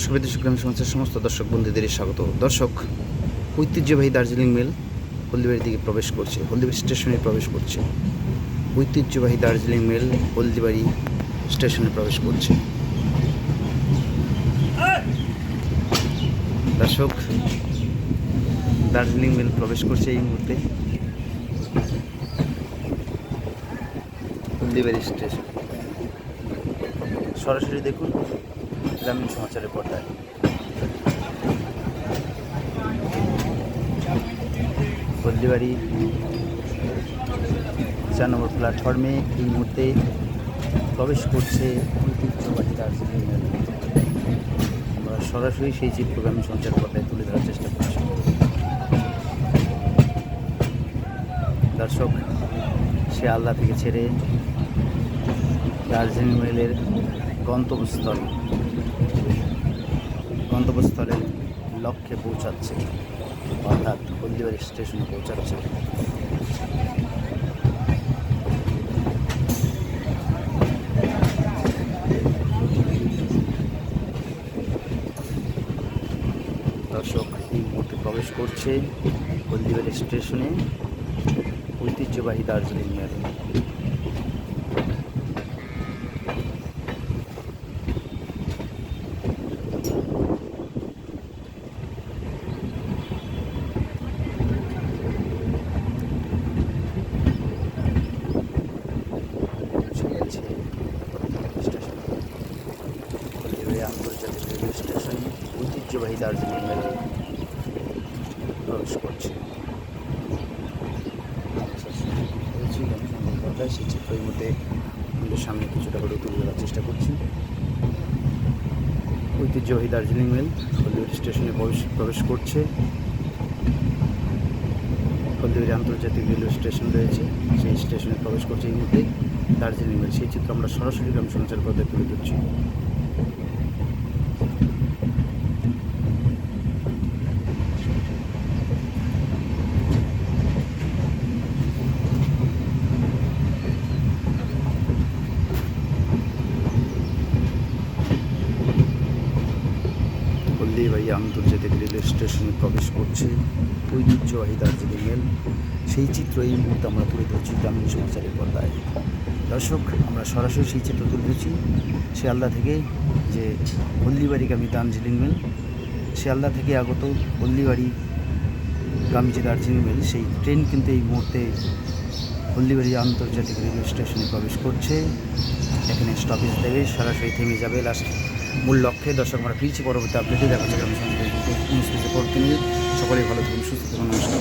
নমস্কার গ্রামীণ সমাজের সমস্ত দর্শক বন্ধুদের স্বাগত। দর্শক, ঐতিহ্যবাহী দার্জিলিং মেল হলদিবাড়ির দিকে প্রবেশ করছে, হলদিবাড়ি স্টেশনে প্রবেশ করছে। ঐতিহ্যবাহী দার্জিলিং মেল হলদিবাড়ি স্টেশনে প্রবেশ করছে। দর্শক, দার্জিলিং মেল প্রবেশ করছে এই মুহূর্তে। হলদিবাড়ি স্টেশন। সরাসরি দেখুন। গ্রামীণ সমাচারের পর্দায়। হলদিবাড়ি চার নম্বর প্ল্যাটফর্মে এই মুহূর্তে প্রবেশ করছে ঐতিহ্যবাহী দার্জিলিং আমরা সরাসরি সেই চিত্র গ্রামীণ সঞ্চার পর্দায় তুলে ধরার চেষ্টা করছি। দর্শক, সে আল্লাহ থেকে ছেড়ে দার্জিলিং মেলের গন্তব্যস্থল। গন্তব্যস্থলের লক্ষ্যে পৌঁছাচ্ছে, অর্থাৎ হলদিবাড়ি স্টেশনে পৌঁছাচ্ছে। দর্শক, এই মুহূর্তে প্রবেশ করছে হলদিবাড়ি স্টেশনে ঐতিহ্যবাহী দার্জিলিং মেল পৌঁছে গেছে স্টেশন হলদিবাড়ি আন্তর্জাতিক রেলওয়ে স্টেশনে ঐতিহ্যবাহী দার্জিলিং মেল প্রবেশ করছে। সেই চিত্র এই মধ্যে আমাদের সামনে কিছুটা হলেও তুলে ধরার চেষ্টা করছি। ঐতিহ্যবাহী দার্জিলিং মেল হলদিবাড়ি স্টেশনে প্রবেশ প্রবেশ করছে। হলদিবাড়ি আন্তর্জাতিক রেলওয়ে স্টেশন রয়েছে, সেই স্টেশনে প্রবেশ করছে এই মুহূর্তে দার্জিলিং মেল সেই চিত্র আমরা সরাসরি গ্রাম সমাচার পর্দায় তুলে ধরছি। হলদিবাড়ি আন্তর্জাতিক রেলওয়ে স্টেশনে প্রবেশ করছে। ঐতিহ্যবাহী দার্জিলিং মেল, সেই চিত্র এই মুহূর্তে আমরা তুলে ধরছি গ্রামীণ সমাচারের পর্দায়। দর্শক, আমরা সরাসরি সেই চিত্র তুলে ধরছি শিয়ালদা থেকে যে হলদিবাড়িগামী দার্জিলিং মেল। শিয়ালদা থেকে আগত হলদিবাড়ি গামী যে দার্জিলিং মেল, সেই ট্রেন কিন্তু এই মুহূর্তে হলদিবাড়ি আন্তর্জাতিক রেলওয়ে স্টেশনে প্রবেশ করছে। এখানে স্টপেজ দেবে, সরাসরি থেমে যাবে লাস্ট মূল লক্ষ্যে দর্শক আমরা ফিরছি। পরবর্তী আপডেটে দেখা যাবে আমি সঙ্গে সকলেই ভালো থাকুন, সুস্থ থাকুন, নমস্কার।